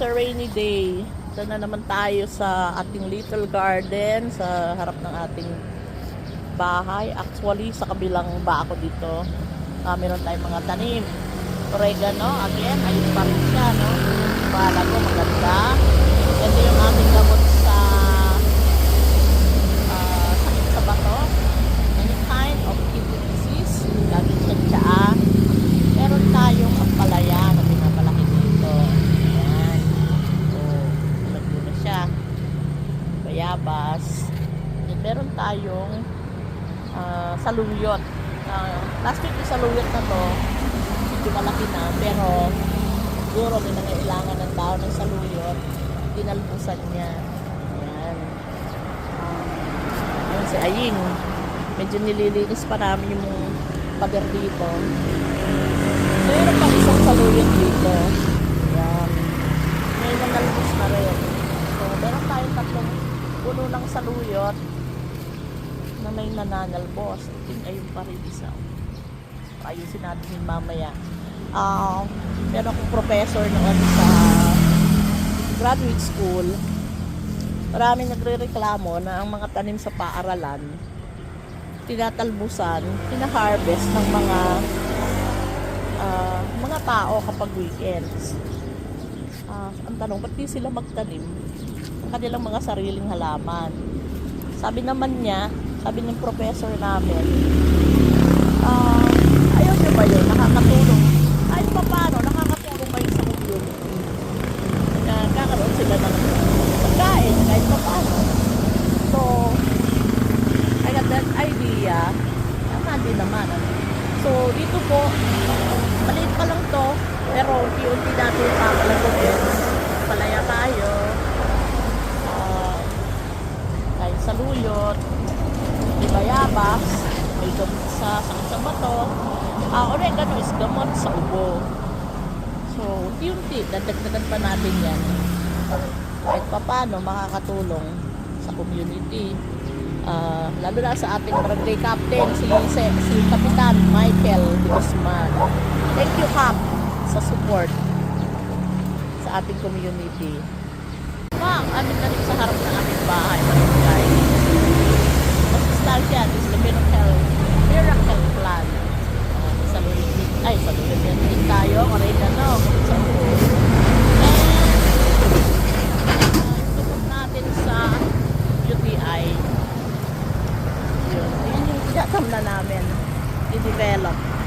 It's a rainy day. Ito na naman tayo sa ating little garden sa harap ng ating bahay. Actually, sa kabilang bako dito, uh, meron tayong mga tanim. Oregano, again, ayun pa rin siya, no? Pala ko, maganda. Ito yung aming gamot sa ah, sakit sa bato. Any kind of kidney disease. Lagi siyang tsaa. Meron tayong ampalaya na pinapalaki dito. Ayan. So, malagyo na siya. Bayabas. Then, meron tayong ah, saluyot. Ah, last week yung saluyot na to, medyo malaki na, pero siguro may nangailangan ng tao ng saluyot. Dinalbusan niya. Ayan. Ah, Ayan si Aying. Medyo nililinis pa namin yung pader dito. So, meron pang isang saluyot dito. Ayan. May nanalbos na rin. So, meron tayong tatlong puno ng saluyot na may nananalbos. I think ayun pa rin isa. Ayusin natin yun mamaya. Ah, meron akong professor noon sa graduate school. Maraming nagre-reklamo na ang mga tanim sa paaralan tinatalbusan, pina-harvest ng mga ah, mga tao kapag weekends. Ah, ang tanong, ba't sila magtanim kanilang mga sariling halaman? Sabi naman niya, sabi ng professor namin, ah, ayaw niyo ba yun? Nakakatulong. Kahit pa paano, nakakatulong kayo sa community. Nakakaroon sila ng pagkain, kahit pa paano. So, I got that idea. Tama din naman. Ano? So, dito po, maliit pa lang to, pero unti-unti natin papalaguin. Palaya tayo. Uh, saluyot. May bayabas. May gamot sa sakit sa bato. Ah, oregano is gamot sa ubo. So, unti-unti, dadagdagan pa natin yan. Kahit pa paano, makakatulong sa community. Ah, lalo na sa ating barangay captain, si, si, si Kapitan Michael Guzman. Thank you, Kap, sa support sa ating community. Ma'am, amin na rin sa harap ng aming bahay, barangay. This is the miracle, miracle plan. Uh, sa Lulit, ay, sa Lulit yan din tayo, oregano, sa ulo. And, support natin sa UTI. Yun. Ayan yung tinatam na namin. I-develop.